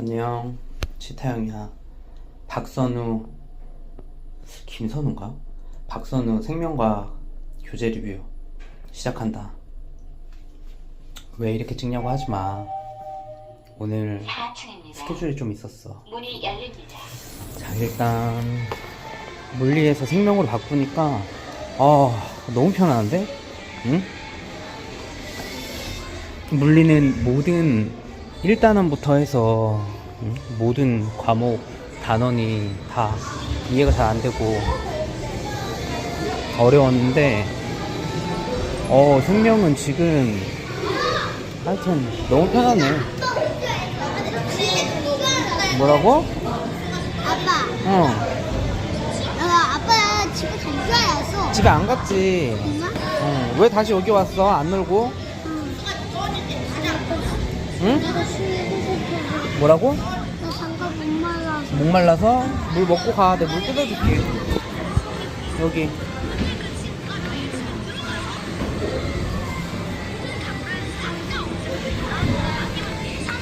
안녕 치타영이야 박선우 김선우인가? 박선우 생명과학 교재 리뷰 시작한다 왜 이렇게 찍냐고 하지마 오늘 4층입니다. 스케줄이 좀 있었어 문이 열립니다. 자 일단 물리에서 생명으로 바꾸니까 아 너무 편한데? 응? 물리는 모든 1단원부터 해서 응? 모든 과목 단원이 다 이해가 잘 안 되고 어려웠는데 어 생명은 지금 하여튼 너무 편하네 뭐라고? 아빠, 어 어, 아빠 집에 갈줄 알았어. 집에 안 갔지 정말? 어, 왜 다시 여기 왔어? 안 놀고? 응? 뭐라고? 나 잠깐 못 말라서. 목말라서 물 먹고 가. 내가 물 뜯어줄게. 여기.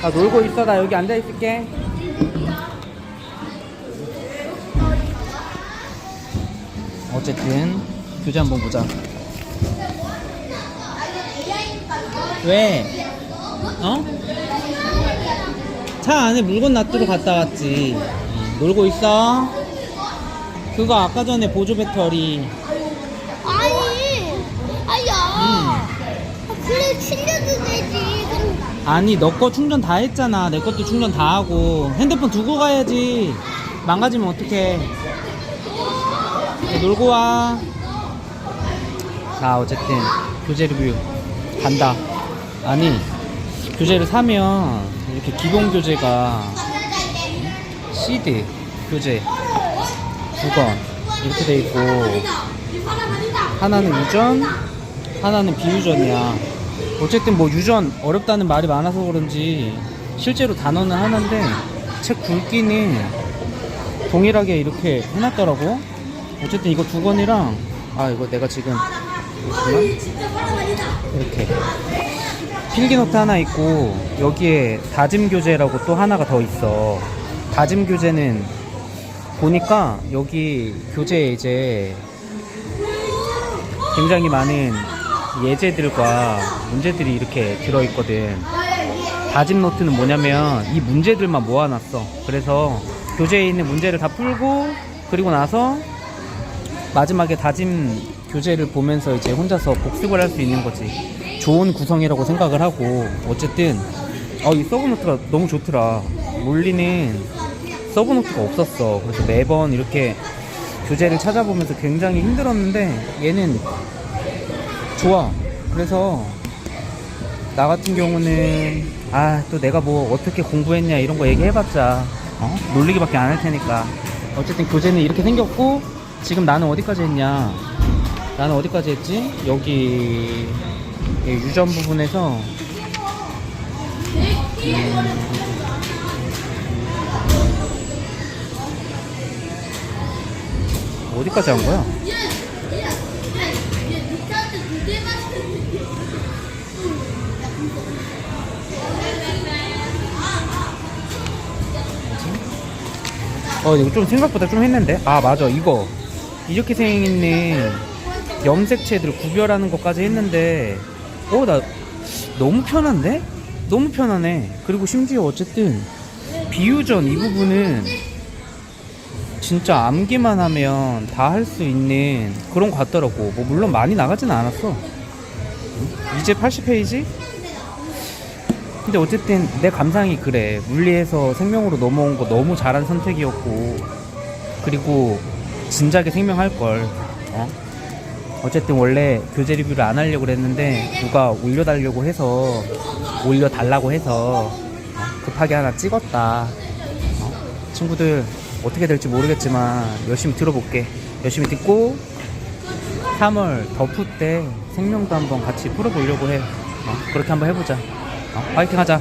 아, 놀고 있어. 나 여기 앉아 있을게. 어쨌든 교재 한번 보자. 왜? 어? 차 안에 물건 놔두러 갔다 왔지. 응, 놀고 있어? 그거 아까 전에 보조 배터리. 아니, 아야. 아, 그래 챙겨도 되지. 그럼 아니, 너 거 충전 다 했잖아. 내 것도 충전 다 하고. 핸드폰 두고 가야지. 망가지면 어떡해. 놀고 와. 자, 어쨌든, 교재 리뷰 간다. 아니, 교재를 사면, 이렇게 기본 교재가, 시드 교재 두 권, 이렇게 돼 있고, 하나는 유전, 하나는 비유전이야. 어쨌든 뭐 유전 어렵다는 말이 많아서 그런지 실제로 단어는 하나인데 책 굵기는 동일하게 이렇게 해놨더라고. 어쨌든 이거 두 권이랑 아 이거 내가 지금. 이렇게 필기노트 하나 있고 여기에 다짐 교재라고 또 하나가 더 있어. 다짐 교재는 보니까 여기 교재에 이제 굉장히 많은 예제들과 문제들이 이렇게 들어있거든. 다짐 노트는 뭐냐면 이 문제들만 모아놨어. 그래서 교재에 있는 문제를 다 풀고 그리고 나서 마지막에 다짐 교재를 보면서 이제 혼자서 복습을 할 수 있는 거지. 좋은 구성이라고 생각을 하고 어쨌든 어, 이 서브노트가 너무 좋더라. 물리는 서브노트가 없었어. 그래서 매번 이렇게 교재를 찾아보면서 굉장히 힘들었는데 얘는 좋아. 그래서 나 같은 경우는 아 또 내가 뭐 어떻게 공부했냐 이런 거 얘기해봤자 어? 놀리기밖에 안 할 테니까 어쨌든 교재는 이렇게 생겼고 지금 나는 어디까지 했냐 나는 어디까지 했지 여기 이 유전 부분에서. 음, 어디까지 한 거야? 어 이거 좀 생각보다 좀 했는데? 아 맞아 이거. 이렇게 생긴 염색체들 구별하는 것까지 했는데 어 나 너무 편한데 너무 편하네 그리고 심지어 어쨌든 비유전 이 부분은 진짜 암기만 하면 다 할 수 있는 그런 것 같더라고 뭐 물론 많이 나가진 않았어 이제 80페이지 근데 어쨌든 내 감상이 그래. 물리에서 생명으로 넘어온 거 너무 잘한 선택이었고, 그리고 진작에 생명할 걸. 어? 어쨌든 원래 교재 리뷰를 안 하려고 그랬는데 누가 올려달라고 해서 올려달라고 해서 어? 급하게 하나 찍었다. 어? 친구들 어떻게 될지 모르겠지만 열심히 들어볼게. 열심히 듣고 3월 더프 때 생명도 한번 같이 풀어보려고 해. 어? 그렇게 한번 해보자. 어, 파이팅 하자.